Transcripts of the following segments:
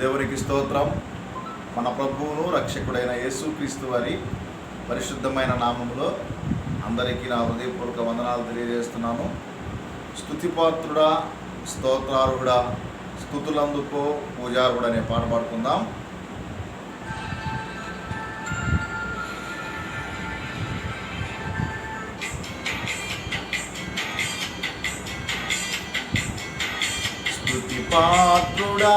దేవునికి స్తోత్రం. మన ప్రభువును రక్షకుడైన యేసుక్రీస్తు వారి పరిశుద్ధమైన నామములో అందరికీ నా హృదయపూర్వక వందనాలు తెలియజేస్తున్నాను స్తుతిపాత్రుడా స్తోత్రార్హుడా స్థుతులందుకో పూజారుడు అనే పాట పాడుకుందాం. స్తుతిపాత్రుడా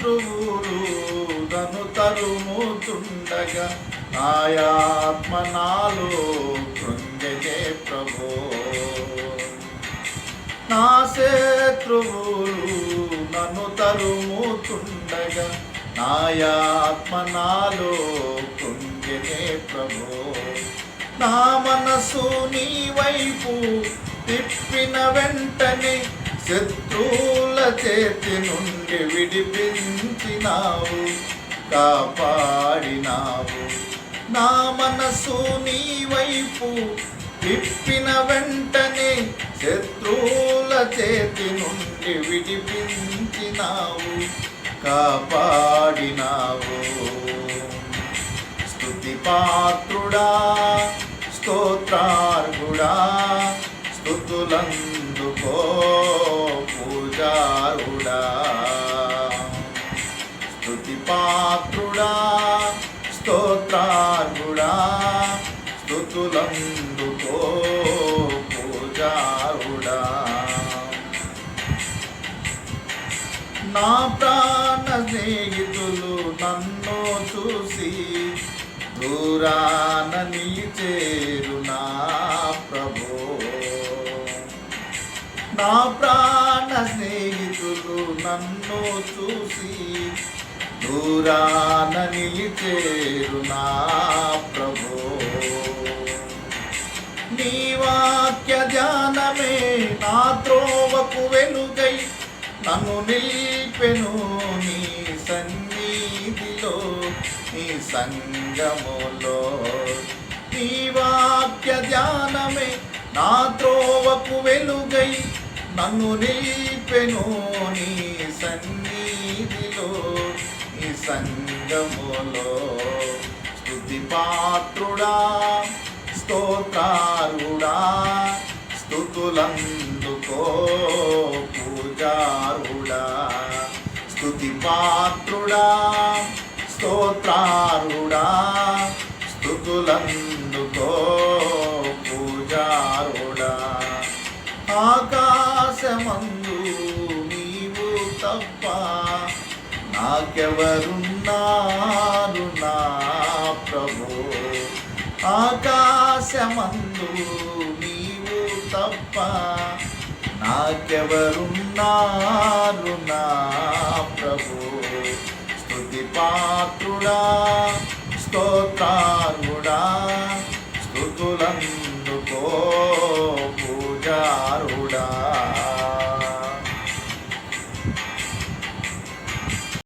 శత్రువులు నన్ను తరుముతుండగా ఆయాత్మ నాలో కృంగజే ప్రభో. నా శత్రువులు నన్ను తరుముతుండగా నాయాత్మ నాలో కృంగనే ప్రభో. నా మనసు నీ వైపు తిప్పిన వెంటనే శత్రువుల చేతి నుండి విడిపించినావు కాపాడినావు. నా మనసు నీ వైపు తిప్పిన వెంటనే శత్రువుల చేతి నుండి విడిపించినావు కాపాడినావు. స్థుతి పాత్రుడా స్తోత్రార్హుడా స్థుతులందుకో పాత్రుడా స్తోత్రార్హుడా స్థుతులందుకో పూజారుడా నా ప్రాణ స్నేహితులు నన్ను చూసి దూరాన చేరు నా ప్రభు. నా ప్రాణ స్నేహితులు నన్ను చూసి దూరాన నిలిచేరు నా ప్రభు. నీ వాక్య ధ్యానమే నా త్రోవకు వెలుగై నన్ను నిలిపెను నీ సన్నిధిలో నీ సంగములో. నీ వాక్య ధ్యానమే నా త్రోవకు వెలుగై నన్ను నిలిపెను నీ సంగములో స్థుతి పాత్రుడా స్తోత్రారుడా స్థుతులందుకో పూజారుడా. స్తుతి పాత్రుడా స్తోత్రారుడా స్థుతులందుకో పూజారుడా. ఆకాశమందు నీవు తప్ప నాకెవరున్నారు నా ప్రభు? ఆకాశమందు నీవు తప్ప నాకెవరున్నారు నా ప్రభు? స్తుతి పాత్రుడా స్తోత్రారుడా